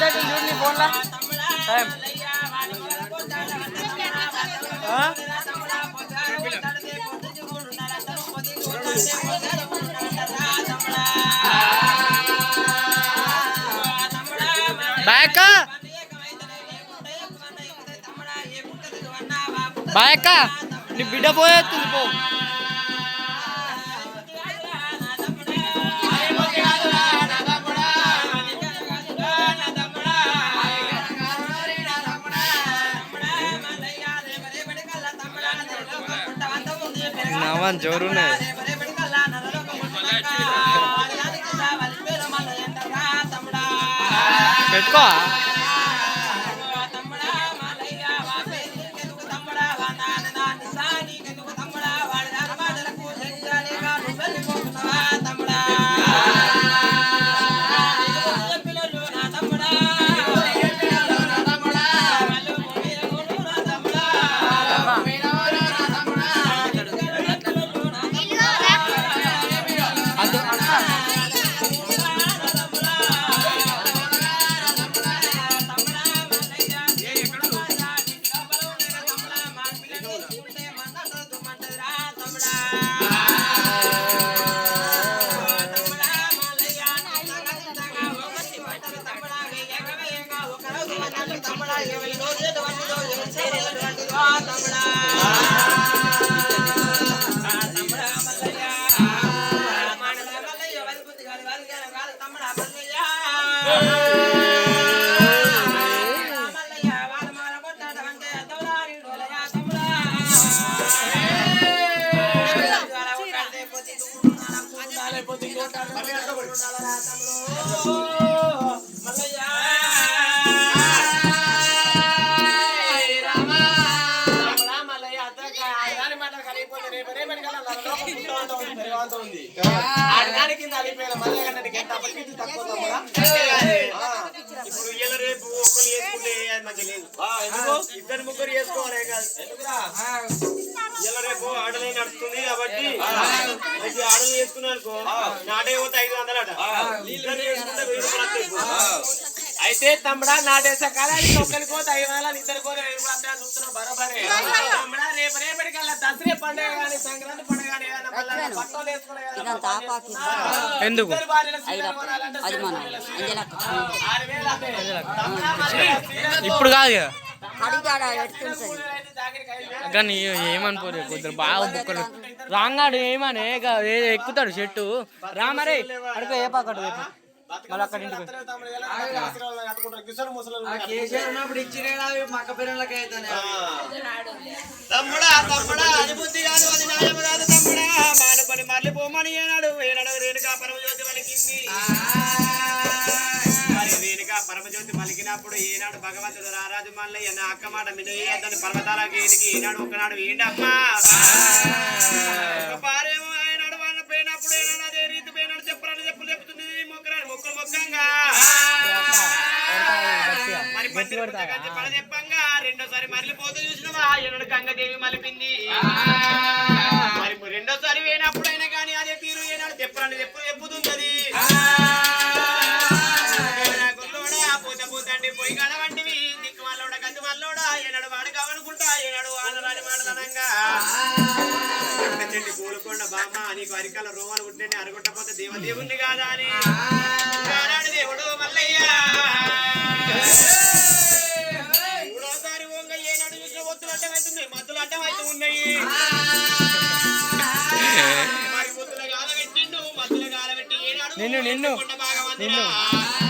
Time ఎంత చూడు నీ ఫోన్లో. టైం. బాయక్క. బాయక్క నీ బిడ్డ పోయేస్తుంది పో. నావన్ జోరున్నాయి పెట్టుకో Oh! ఆడదాని కింద అలిపోయిన మళ్ళీ కన్నా ఎంత అప్పటికి తక్కువ తమ్ముడా? ఇప్పుడు ఇయ్యాల రేపు ఒక్కరు చేసుకుంటే అది మంచిగా లేదు ఇద్దరు ముగ్గురు చేసుకోవాలి కాదు ఇయ్యాల రేపు ఆడలే నడుస్తుంది కాబట్టి మంచి ఆడలు చేసుకున్నాను అనుకో నాటే పోతే ఐదు ఇద్దరు వెయ్యి రూపాయలు వస్తాయి ఇప్పుడు. అయితే తమ్ముడా నాటేసే కాలానికి ఒక్కరికి పోతే ఐదు వందలు ఇద్దరు పోతే వెయ్యి రూపాయలు వస్తాయని చూస్తున్నావు బరోబరే తమ్ముడా ఎందుకు? అది మన ఇప్పుడు కాదు వేలు. కానీ ఏమనుకోరు కొద్దిగా బాగా బుక్కలు రాంగాడు ఏమని ఎక్కుతాడు చెట్టు రామరే అడుగు ఏ పక్కడు మళ్ళీ అక్కడ ఇంటికి అత్తరే తమ్ముడు ఎలా ఆశీర్వాదాలు కట్టుకుంటారు. కిషోర్ ముసలోళ్ళు తమ్ముడా తమ్ముడా అది బుద్ధి కాదు అది న్యాయం కాదు తమ్ముడా. మానుకొని మళ్ళీ పోమని ఏనాడు ఏనాడు రేణుకా పరమజ్యోతి పలికింది. మరి రేణుకా పరమజ్యోతి పలికినప్పుడు ఏనాడు భగవంతుడు రారాజు మల్లయ్య నా అక్క మాట మినయ్యదని పర్వతాలకి ఈయనకి ఈనాడు ఒకనాడు ఏంటమ్మా? మొక్కంగా మరి పుస్తకాన్ని పడ చెప్పంగా రెండోసారి మరలిపోతూ చూసినవా? ఎన్నడు గంగదేవి మలిపింది. మరి రెండోసారి పోయినప్పుడైనా కానీ అదే కూలుకొండ బామ్మ నీకు అరికాల రోమాలు పుట్టిండి అరుగుట్టపోతే దేవదేవుణ్ణి కాదా అని. దేవుడు మల్లయ్య. మూడోసారి వంగ ఏనాడు చూసిన ఒత్తులు అడ్డం అవుతుంది మత్తులు అడ్డం అవుతూ ఉన్నాయి. మరి పెట్టిండు మత్తుల గాల పెట్టి ఏనాడు నిన్ను, నిన్ను. ఎండుకొండ